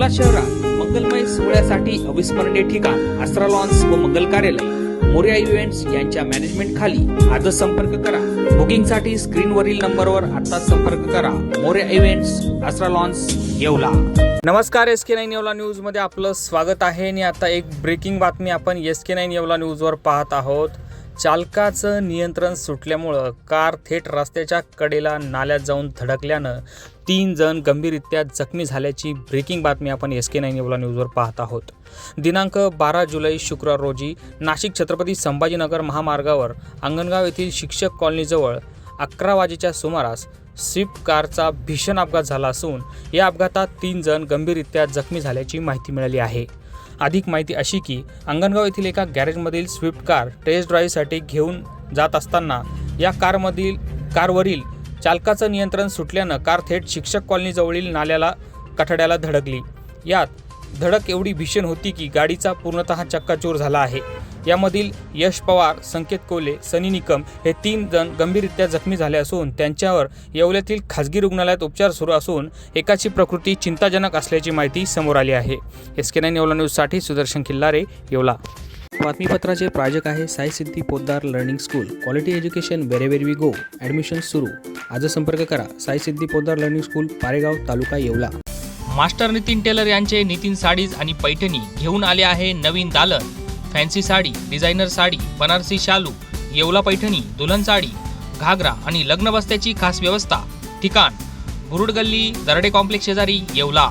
येवला शहरात मंगलमय सोहळ्यासाठी अविस्मरणीय ठिकाण आसरा लॉन्स व मंगल कार्यालय. मोर्या इव्हेंट्स यांच्या मॅनेजमेंट खाली आजच संपर्क करा. बुकिंगसाठी स्क्रीनवरील नंबरवर आता संपर्क करा. Morya events Aasra lawns Yeola. नमस्कार एस के नाईन येवला न्यूजमध्ये आपलं स्वागत आहे. आणि आता एक ब्रेकिंग बातमी आपण एस के नाईन येवला न्यूजवर पाहत आहोत. चालकाचं नियंत्रण सुटल्यामुळं कार थेट रस्त्याच्या कडेला नाल्यात जाऊन धडकल्यानं तीन जण गंभीररित्या जखमी झाल्याची ब्रेकिंग बातमी आपण एस के नाईन एवला न्यूजवर पाहत आहोत. दिनांक बारा जुलै शुक्रवार रोजी नाशिक छत्रपती संभाजीनगर महामार्गावर अंगणगाव येथील शिक्षक कॉलनीजवळ अकरा वाजेच्या सुमारास स्विफ्ट कारचा भीषण अपघात झाला असून या अपघातात तीन जण गंभीररित्या जखमी झाल्याची माहिती मिळाली आहे. अधिक माहिती अशी की अंगणगाव येथील एका गॅरेजमधील स्विफ्ट कार टेस्ट ड्राईव्हसाठी घेऊन जात असताना या कारमधील कारवरील चालकाचं नियंत्रण सुटल्यानं कार थेट शिक्षक कॉलनीजवळील नाल्याला कठड्याला धडकली. यात धडक एवढी भीषण होती की गाडीचा पूर्णतः चक्काचूर झाला आहे. यामधील यश पवार संकेत कोले सनी निकम हे तीन जण गंभीररित्या जखमी झाले असून त्यांच्यावर येवल्यातील खासगी रुग्णालयात उपचार सुरू असून एकाची प्रकृती चिंताजनक असल्याची माहिती समोर आली आहे. एस के नाईन येवला न्यूजसाठी सुदर्शन खिल्लारे येवला. बातमीपत्राचे प्रायोजक आहे Sai Siddhi Podar learning school. Quality education wherever we go admission सुरू. आज संपर्क करा. Sai Siddhi Podar learning school Paregaon taluka Yeola. Master Nitin tailor यांचे नितीन साडीज आणि पैठणी घेऊन आले आहे नवीन दालन फॅन्सी साडी डिझायनर साडी बनारसी शालू येवला पैठणी दुल्हन साडी घागरा आणि लग्न बस्त्याची खास व्यवस्था. ठिकाण बुरुड गल्ली दरडे कॉम्प्लेक्स शेजारी येवला.